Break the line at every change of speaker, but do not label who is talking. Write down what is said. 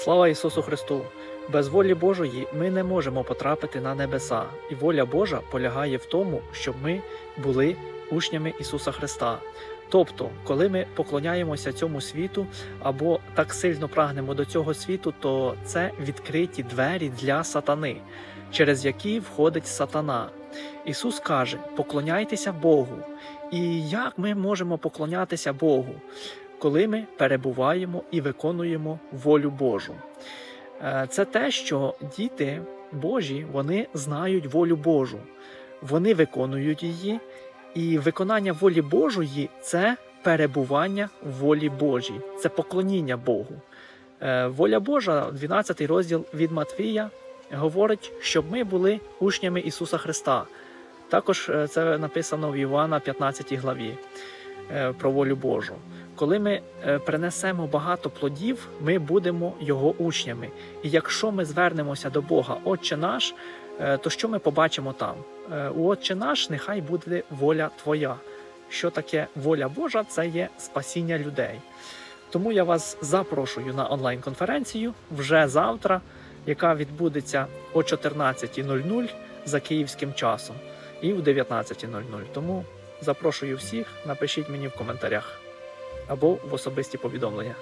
Слава Ісусу Христу! Без волі Божої ми не можемо потрапити на небеса, і воля Божа полягає в тому, щоб ми були учнями Ісуса Христа. Тобто, коли ми поклоняємося цьому світу або так сильно прагнемо до цього світу, то це відкриті двері для сатани, через які входить сатана. Ісус каже: поклоняйтеся Богу. І як ми можемо поклонятися Богу, коли ми перебуваємо і виконуємо волю Божу? Е, Це те, що діти Божі вони знають волю Божу, вони виконують її, і виконання волі Божої це перебування в волі Божій, це поклоніння Богу. Е, Воля Божа, 12 розділ від Матвія, говорить, щоб ми були учнями Ісуса Христа. Також е, це написано в Івана 15 главі про волю Божу. Коли ми е, принесемо багато плодів, ми будемо його учнями. І якщо ми звернемося до Бога, Отче наш, е, то що ми побачимо там? Е, У Отче наш, нехай буде воля Твоя. Що таке воля Божа? Це є спасіння людей. Тому я вас запрошую на онлайн-конференцію вже завтра, яка відбудеться о 14.00 за київським часом і в 19.00. Тому запрошую всіх, напишіть мені в коментарях або в особисті повідомлення.